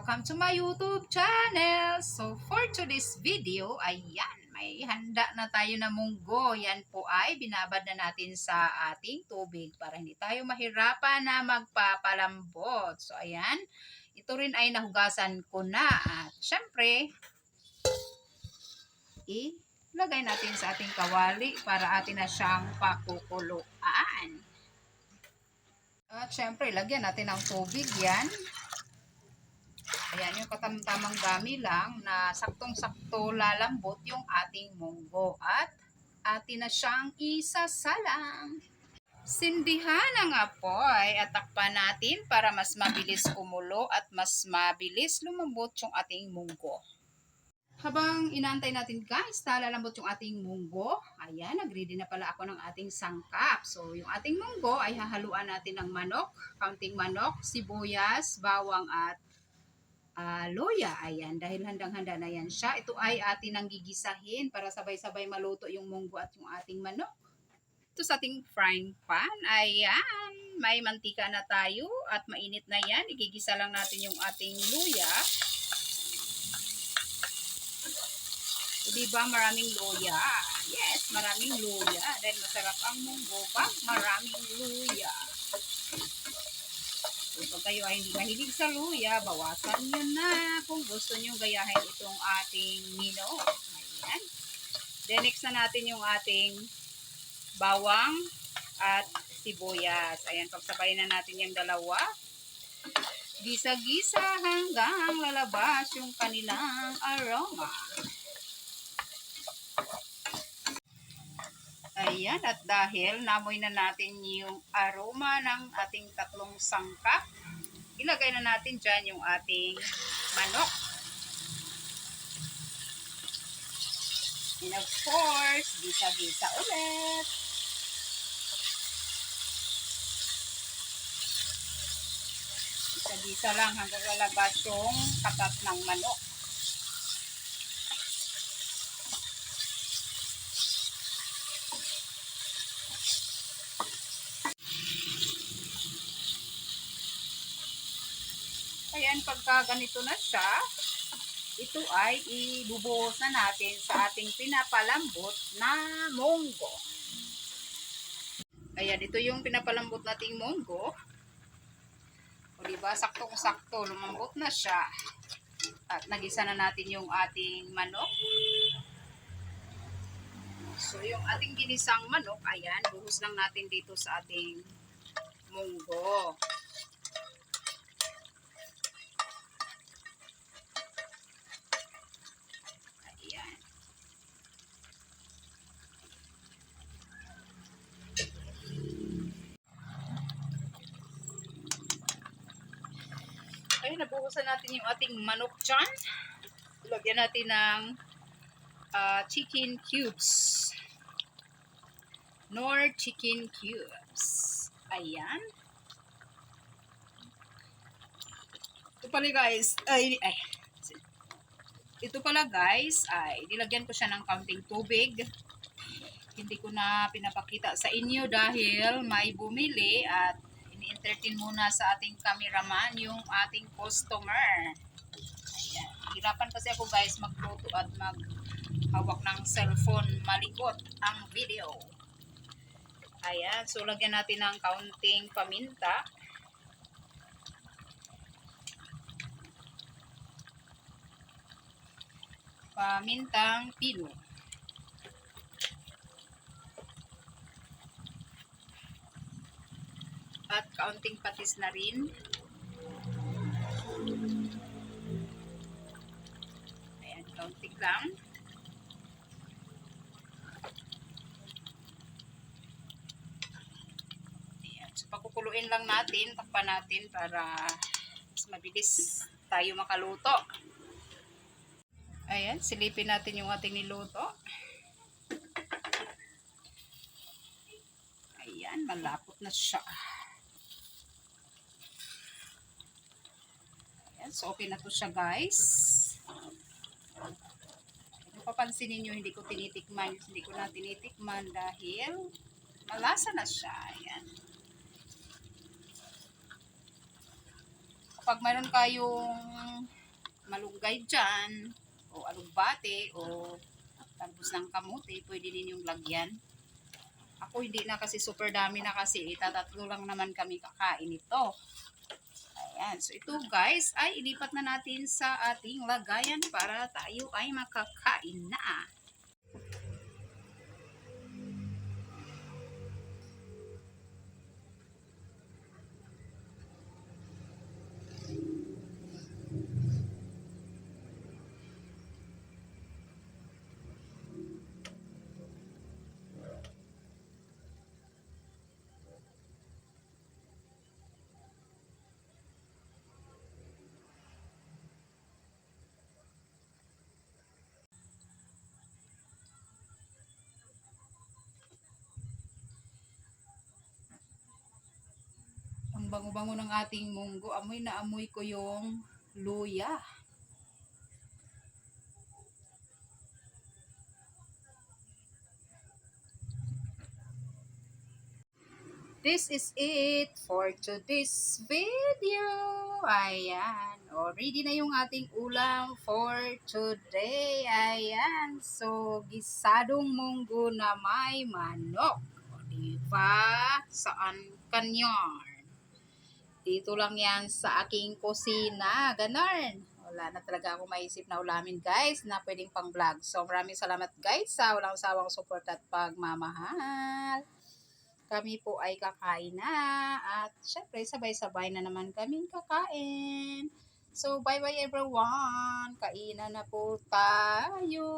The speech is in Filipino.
Welcome to my YouTube channel! So for today's video, ayan, may handa na tayo na munggo. Yan po ay binabad na natin sa ating tubig para hindi tayo mahirapan na magpapalambot. So ayan, ito rin ay nahugasan ko na. At syempre, ilagay natin sa ating kawali para atin na siyang pakukuluan. At syempre, lagyan natin ng tubig yan. Ayan, yung katamtamang dami lang na saktong-sakto lalambot yung ating munggo. At atin na siyang isasalang. Sindihan ang apoy at takpan natin para mas mabilis kumulo at mas mabilis lumambot yung ating munggo. Habang inaantay natin guys, lalambot yung ating munggo. Ayan, nagready na pala ako ng ating sangkap. So, yung ating munggo ay hahaluan natin ng manok, counting manok, sibuyas, bawang at ah, loya. Ayan, dahil handang-handa na yan siya. Ito ay atin ang gigisahin para sabay-sabay maluto yung munggo at yung ating manok. Ito sa ating frying pan. Ayan, may mantika na tayo at mainit na yan. Igigisa lang natin yung ating luya. O, diba maraming luya? Yes, maraming luya. Dahil masarap ang munggo pag maraming luya. Pag kayo ay hindi mahilig sa luya, bawasan nyo na kung gusto nyo gayahin itong ating mino. Ayan. Then, next na natin yung ating bawang at sibuyas. Ayan, pagsabayin na natin yung dalawa. Gisa-gisa hanggang lalabas yung kanilang aroma. Ayan, at dahil namoy na natin yung aroma ng ating tatlong sangkap, ilagay na natin dyan yung ating manok. And of course, gisa-gisa ulit. Gisa-gisa lang hanggang lalabas yung katat ng manok. Ayan, pagka ganito na siya, ito ay ibubuhos na natin sa ating pinapalambot na munggo. Ayan, ito yung pinapalambot nating munggo. O diba, saktong-sakto, lumambot na siya. At nagisa na natin yung ating manok. So, yung ating ginisang manok, ayan, buhos lang natin dito sa ating munggo. Ayun, nabuhusan natin yung ating manok dyan. Lagyan natin ng ah, chicken cubes. Nor chicken cubes. Ayan. Ito pala guys, ay, ay, ito pala guys, ay nilagyan ko siya ng kaunting tubig. Hindi ko na pinapakita sa inyo dahil may bumili at ini-entertain muna sa ating cameraman yung ating customer. Ayan. Hirapan kasi ako guys magluto at maghawak ng cellphone malikot ang video. Ayan, so lagyan natin ng kaunting paminta. pamintang pino. At kaunting patis na rin. Ayan, kaunting lang. Ayan, so pakukuluin lang natin, takpan natin para mas mabilis tayo makaluto. Ayan, silipin natin yung ating niluto. Ayan, malapot na siya. Ayan, so okay na to siya guys. Kung papansinin nyo, hindi ko tinitikman. Hindi ko na tinitikman dahil malasa na siya. Ayan. pag mayroon kayong malunggay dyan, o alugbate, o talbos ng kamote, pwede din yung lagyan. Ako hindi na kasi super dami na kasi, itatatlo lang naman kami kakain ito. Ayan, so ito guys, ay ilipat na natin sa ating lagayan para tayo ay makakain na. Ang bango-bango ng ating munggo, amoy na amoy ko yung luya. This is it for today's video. Ayan. O, ready na yung ating ulam for today. Ayan. So, gisadong munggo na may manok. O, diba? Saan kanyan? Dito lang yan sa aking kusina. Ganon. Wala na talaga ako maisip na ulamin guys na pwedeng pang vlog. So maraming salamat guys sa walang sawang support at pagmamahal. Kami po ay kakain na at syempre sabay-sabay na naman kaming kakain. So bye bye everyone. Kainan na po tayo.